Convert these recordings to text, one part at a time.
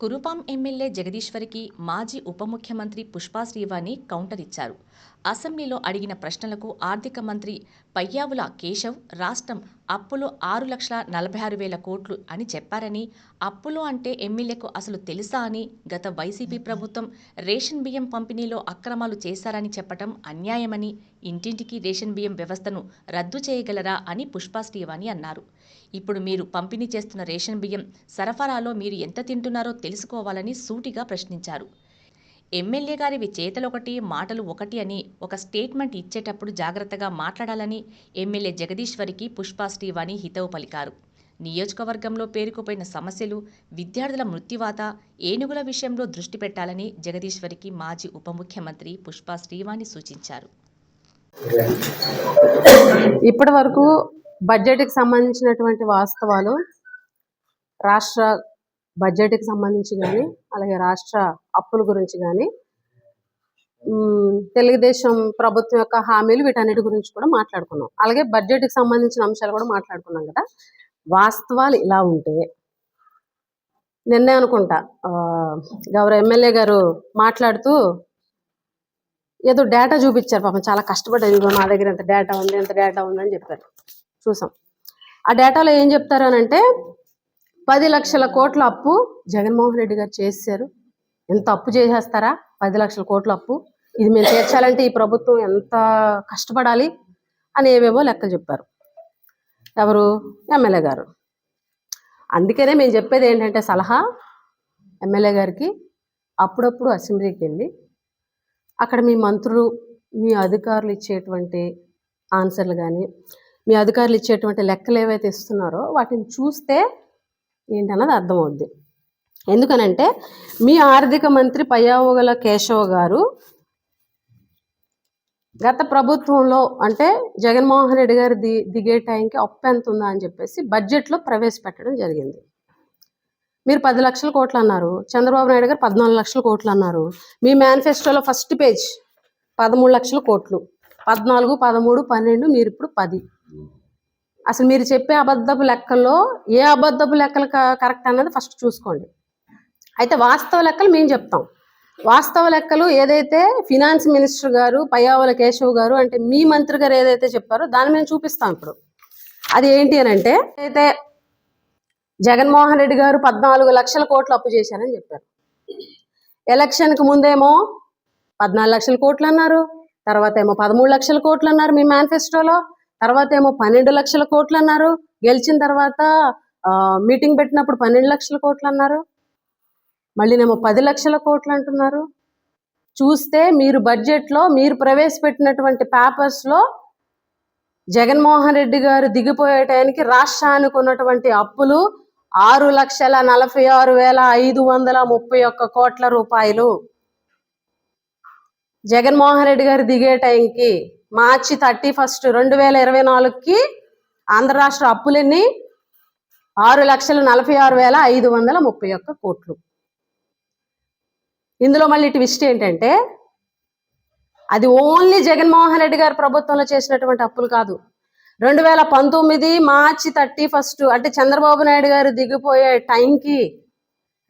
Kurupam MLA జగదీశ్వరికి మాజీ ఉప ముఖ్యమంత్రి పుష్పా శ్రీవాణి కౌంటర్ ఇచ్చారు. అసెంబ్లీలో అడిగిన ప్రశ్నలకు ఆర్థిక మంత్రి పయ్యావుల కేశవ్ రాష్ట్రం అప్పులు ఆరు లక్షల నలభై ఆరు వేల కోట్లు అని చెప్పారని అప్పులు అంటే ఎమ్మెల్యేకు అసలు తెలుసా అని గత వైసీపీ ప్రభుత్వం రేషన్ బియ్యం పంపిణీలో అక్రమాలు చేశారని చెప్పటం అన్యాయమని ఇంటింటికి రేషన్ బియ్యం వ్యవస్థను రద్దు చేయగలరా అని పుష్పా శ్రీవాణి అన్నారు. ఇప్పుడు మీరు పంపిణీ చేస్తున్న రేషన్ బియ్యం సరఫరాలో మీరు ఎంత తింటున్నారో తెలుసుకోవాలని సూటిగా ప్రశ్నించారు. ఎమ్మెల్యే గారివి చేతలొకటి మాటలు ఒకటి అని ఒక స్టేట్మెంట్ ఇచ్చేటప్పుడు జాగ్రత్తగా మాట్లాడాలని ఎమ్మెల్యే జగదీశ్వరికి పుష్ప శ్రీవాణి హితవు పలికారు. నియోజకవర్గంలో పేరుకుపోయిన సమస్యలు విద్యార్థుల మృత్యువాత ఏనుగుల విషయంలో దృష్టి పెట్టాలని జగదీశ్వరికి మాజీ ఉప ముఖ్యమంత్రి పుష్పా శ్రీవాణి సూచించారు. ఇప్పటి వరకు బడ్జెట్కి సంబంధించినటువంటి వాస్తవాలు రాష్ట్ర బడ్జెట్కి సంబంధించి కానీ అలాగే రాష్ట్ర అప్పుల గురించి కానీ తెలుగుదేశం ప్రభుత్వం యొక్క హామీలు వీటన్నిటి గురించి కూడా మాట్లాడుకున్నాం. అలాగే బడ్జెట్కి సంబంధించిన అంశాలు కూడా మాట్లాడుకున్నాం కదా. వాస్తవాలు ఇలా ఉంటే నిన్నే అనుకుంటా గౌరవ ఎమ్మెల్యే గారు మాట్లాడుతూ ఏదో డేటా చూపించారు పాపం చాలా కష్టపడ్డారు. ఇదిగో మా దగ్గర ఎంత డేటా ఉంది ఎంత డేటా ఉంది అని చెప్పారు. చూసాం. ఆ డేటాలో ఏం చెప్తారు అని అంటే పది లక్షల కోట్ల అప్పు జగన్మోహన్ రెడ్డి గారు చేశారు. ఎంత అప్పు చేసేస్తారా? పది లక్షల కోట్ల అప్పు. ఇది మేము తీర్చాలంటే ఈ ప్రభుత్వం ఎంత కష్టపడాలి అని ఏవేవో లెక్కలు చెప్పారు. ఎవరు? ఎమ్మెల్యే గారు. అందుకనే మేము చెప్పేది ఏంటంటే సలహా ఎమ్మెల్యే గారికి అప్పుడప్పుడు అసెంబ్లీకి వెళ్ళి అక్కడ మీ మంత్రులు మీ అధికారులు ఇచ్చేటువంటి ఆన్సర్లు కానీ మీ అధికారులు ఇచ్చేటువంటి లెక్కలు ఏవైతే ఇస్తున్నారో వాటిని చూస్తే ఏంటన్నది అర్థమవుద్ది. ఎందుకనంటే మీ ఆర్థిక మంత్రి పయ్యావుగల కేశవ గారు గత ప్రభుత్వంలో అంటే జగన్మోహన్ రెడ్డి గారు ది దిగే టైంకి అప్పు ఎంత ఉందా అని చెప్పేసి బడ్జెట్లో ప్రవేశపెట్టడం జరిగింది. మీరు పది లక్షల కోట్లు అన్నారు. చంద్రబాబు నాయుడు గారు పద్నాలుగు లక్షల కోట్లు అన్నారు. మీ మేనిఫెస్టోలో ఫస్ట్ పేజ్ పదమూడు లక్షల కోట్లు. పద్నాలుగు పదమూడు పన్నెండు మీరు ఇప్పుడు పది. అసలు మీరు చెప్పే అబద్ధపు లెక్కల్లో ఏ అబద్ధపు లెక్కలు కరెక్ట్ అన్నది ఫస్ట్ చూసుకోండి. అయితే వాస్తవ లెక్కలు మేము చెప్తాం. వాస్తవ లెక్కలు ఏదైతే ఫినాన్స్ మినిస్టర్ గారు పయ్యావుల కేశవ్ గారు అంటే మీ మంత్రి గారు ఏదైతే చెప్పారో దాన్ని మేము చూపిస్తాం ఇప్పుడు. అది ఏంటి అని అంటే అయితే జగన్మోహన్ రెడ్డి గారు పద్నాలుగు లక్షల కోట్లు అప్పు చేశారని చెప్పారు. ఎలక్షన్కి ముందేమో పద్నాలుగు లక్షల కోట్లు అన్నారు తర్వాత ఏమో పదమూడు లక్షల కోట్లు అన్నారు మీ మేనిఫెస్టోలో. తర్వాత ఏమో పన్నెండు లక్షల కోట్లు అన్నారు గెలిచిన తర్వాత మీటింగ్ పెట్టినప్పుడు పన్నెండు లక్షల కోట్లు అన్నారు మళ్ళీనేమో పది లక్షల కోట్లు అంటున్నారు చూస్తే మీరు బడ్జెట్లో మీరు ప్రవేశపెట్టినటువంటి పేపర్స్లో జగన్మోహన్ రెడ్డి గారు దిగిపోయే టైంకి రాష్ట్రానికి ఉన్నటువంటి అప్పులు ఆరు లక్షల నలభై ఆరు వేల ఐదు వందల ముప్పై ఒక్క కోట్ల రూపాయలు. జగన్మోహన్ రెడ్డి గారు దిగే టైంకి మార్చి థర్టీ ఫస్ట్ రెండు వేల ఇరవై నాలుగుకి ఆంధ్ర రాష్ట్ర అప్పులన్నీ ఆరు లక్షల నలభై ఆరు వేల ఐదు వందల ముప్పై ఒక్క కోట్లు. ఇందులో మళ్ళీ ట్విస్ట్ ఏంటంటే అది ఓన్లీ జగన్మోహన్ రెడ్డి గారి ప్రభుత్వంలో చేసినటువంటి అప్పులు కాదు. రెండు వేల పంతొమ్మిది మార్చి థర్టీ ఫస్ట్ అంటే చంద్రబాబు నాయుడు గారు దిగిపోయే టైంకి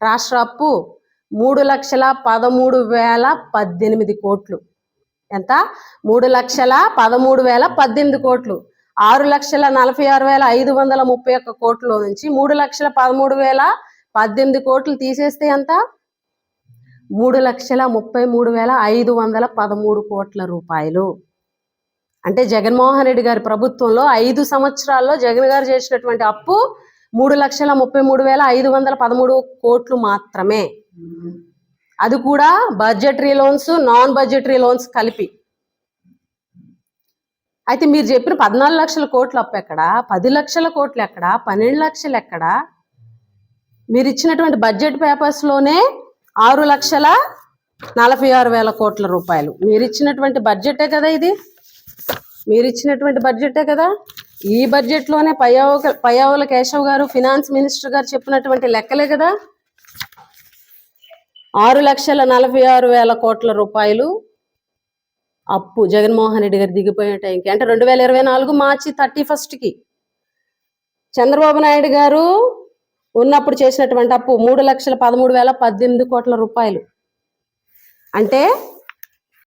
రాష్ట్ర అప్పు మూడు లక్షల పదమూడు వేల పద్దెనిమిది కోట్లు. ఎంత? మూడు లక్షల పదమూడు వేల పద్దెనిమిది కోట్లు. ఆరు లక్షల నలభై ఆరు వేల ఐదు వందల ముప్పై ఒక్క కోట్ల నుంచి మూడు లక్షల పదమూడు వేల పద్దెనిమిది కోట్లు తీసేస్తే ఎంత? మూడు లక్షల ముప్పై మూడు వేల ఐదు వందల పదమూడు కోట్ల రూపాయలు. అంటే జగన్మోహన్ రెడ్డి గారి ప్రభుత్వంలో ఐదు సంవత్సరాల్లో జగన్ గారు చేసినటువంటి అప్పు మూడు లక్షల ముప్పై మూడు వేల ఐదు వందల పదమూడు కోట్లు మాత్రమే. అది కూడా budgetary loans non budgetary loans కలిపి. అయితే మీరు చెప్పిన పద్నాలుగు లక్షల కోట్లు అప్పు ఎక్కడ? పది లక్షల కోట్లు ఎక్కడ? పన్నెండు లక్షలు ఎక్కడ? మీరు ఇచ్చినటువంటి బడ్జెట్ పేపర్స్లోనే ఆరు లక్షల నలభై ఆరు వేల కోట్ల రూపాయలు. మీరు ఇచ్చినటువంటి బడ్జెటే కదా ఇది? మీరు ఇచ్చినటువంటి బడ్జెటే కదా? ఈ బడ్జెట్లోనే పయ్యావుల పయ్యావుల కేశవ్ గారు ఫినాన్స్ మినిస్టర్ గారు చెప్పినటువంటి లెక్కలే కదా? ఆరు లక్షల నలభై ఆరు వేల కోట్ల రూపాయలు అప్పు. జగన్మోహన్ రెడ్డి గారు దిగిపోయే టైంకి అంటే రెండు వేల ఇరవై నాలుగు మార్చి థర్టీ ఫస్ట్కి చంద్రబాబు నాయుడు గారు ఉన్నప్పుడు చేసినటువంటి అప్పు మూడు లక్షల పదమూడు వేల పద్దెనిమిది కోట్ల రూపాయలు. అంటే